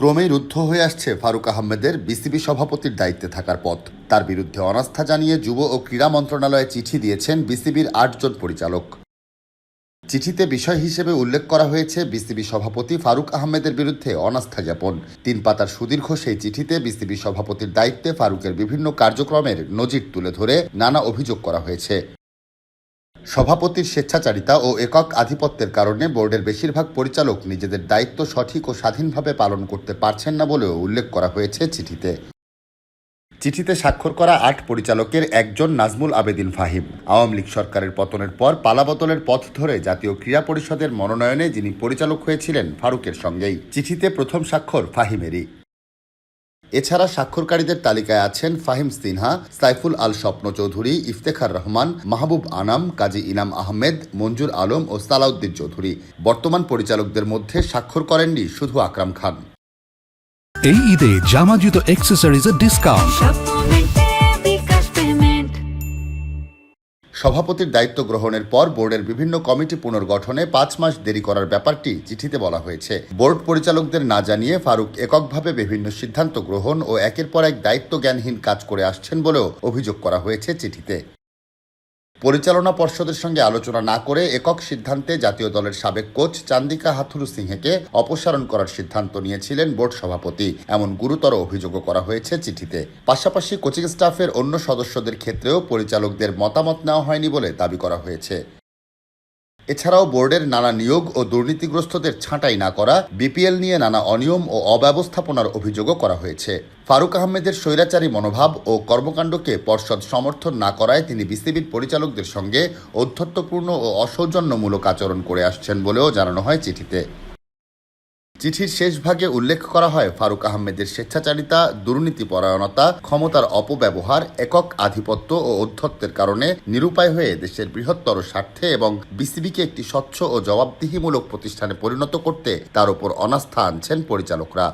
ক্রমেই রুদ্ধ হয়ে আসছে ফারুক আহমেদের বিসিবি সভাপতির দায়িত্বে থাকার পথ। তার বিরুদ্ধে অনাস্থা জানিয়ে যুব ও ক্রীড়া মন্ত্রণালয়ে চিঠি দিয়েছেন বিসিবির আটজন পরিচালক। চিঠিতে বিষয় হিসেবে উল্লেখ করা হয়েছে, বিসিবি সভাপতি ফারুক আহমেদের বিরুদ্ধে অনাস্থা জ্ঞাপন। তিন পাতার সুদীর্ঘ সেই চিঠিতে বিসিবি সভাপতির দায়িত্বে ফারুকের বিভিন্ন কার্যক্রমের নজির তুলে ধরে নানা অভিযোগ করা হয়েছে। সভাপতির স্বেচ্ছাচারিতা ও একক আধিপত্যের কারণে বোর্ডের বেশিরভাগ পরিচালক নিজেদের দায়িত্ব সঠিক ও স্বাধীনভাবে পালন করতে পারছেন না বলেও উল্লেখ করা হয়েছে চিঠিতে। চিঠিতে স্বাক্ষর করা আট পরিচালকের একজন নাজমুল আবেদিন ফাহিম। আওয়ামী লীগ সরকারের পতনের পর পালাবদলের পথ ধরে জাতীয় ক্রীড়া পরিষদের মনোনয়নে যিনি পরিচালক হয়েছিলেন ফারুকের সঙ্গেই। চিঠিতে প্রথম স্বাক্ষর ফাহিমেরই। এছাড়া স্বাক্ষরকারীদের তালিকায় আছেন ফাহিম সিনহা সাইফুল আল স্বপ্ন চৌধুরী ইফতেখার রহমান মাহবুব আনাম কাজী ইনাম আহমেদ মঞ্জুর আলম ও সালাউদ্দিন চৌধুরী। বর্তমান পরিচালকদের মধ্যে স্বাক্ষর করেননি শুধু আকরাম খান। এই ঈদে জামা জুতো অ্যাক্সেসরিজের ডিসকাউন্ট সভাপতির দায়িত্ব গ্রহণের পর বোর্ডের বিভিন্ন কমিটি পুনর্গঠনে পাঁচ মাস দেরি করার ব্যাপারটি চিঠিতে বলা হয়েছে। বোর্ড পরিচালকদের না জানিয়ে ফারুক এককভাবে বিভিন্ন সিদ্ধান্ত গ্রহণ ও একের পর এক দায়িত্ব জ্ঞানহীন কাজ করে আসছেন বলেও অভিযোগ করা হয়েছে চিঠিতে। পরিচালনা পর্ষদের সঙ্গে আলোচনা না করে একক সিদ্ধান্তে জাতীয় দলের সাবেক কোচ চান্দিকা হাথুরু সিংহেকে অপসারণ করার সিদ্ধান্ত নিয়েছিলেন বোর্ড সভাপতি। এমন গুরুতর অভিযোগও করা হয়েছে চিঠিতে। পাশাপাশি কোচিং স্টাফের অন্য সদস্যদের ক্ষেত্রেও পরিচালকদের মতামত নেওয়া হয়নি বলে দাবি করা হয়েছে। এছাড়াও বোর্ডের নানা নিয়োগ ও দুর্নীতিগ্রস্তদের ছাঁটাই না করা, বিপিএল নিয়ে নানা অনিয়ম ও অব্যবস্থাপনার অভিযোগও করা হয়েছে। ফারুক আহমেদের স্বৈরাচারী মনোভাব ও কর্মকাণ্ডকে পর্ষদ সমর্থন না করায় তিনি বিসিবির পরিচালকদের সঙ্গে অধ্যত্বপূর্ণ ও অসৌজন্যমূলক আচরণ করে আসছেন বলেও জানানো হয় চিঠিতে। চিঠির শেষ ভাগে উল্লেখ করা হয় ফারুক আহমেদের স্বেচ্ছাচারিতা, দুর্নীতিপরায়ণতা, ক্ষমতার অপব্যবহার, একক আধিপত্য ও অধ্যত্বের কারণে নিরুপায় হয়ে দেশের বৃহত্তর স্বার্থে এবং বিসিবিকে একটি স্বচ্ছ ও জবাবদিহিমূলক প্রতিষ্ঠানে পরিণত করতে তার উপর অনাস্থা আনছেন পরিচালকরা।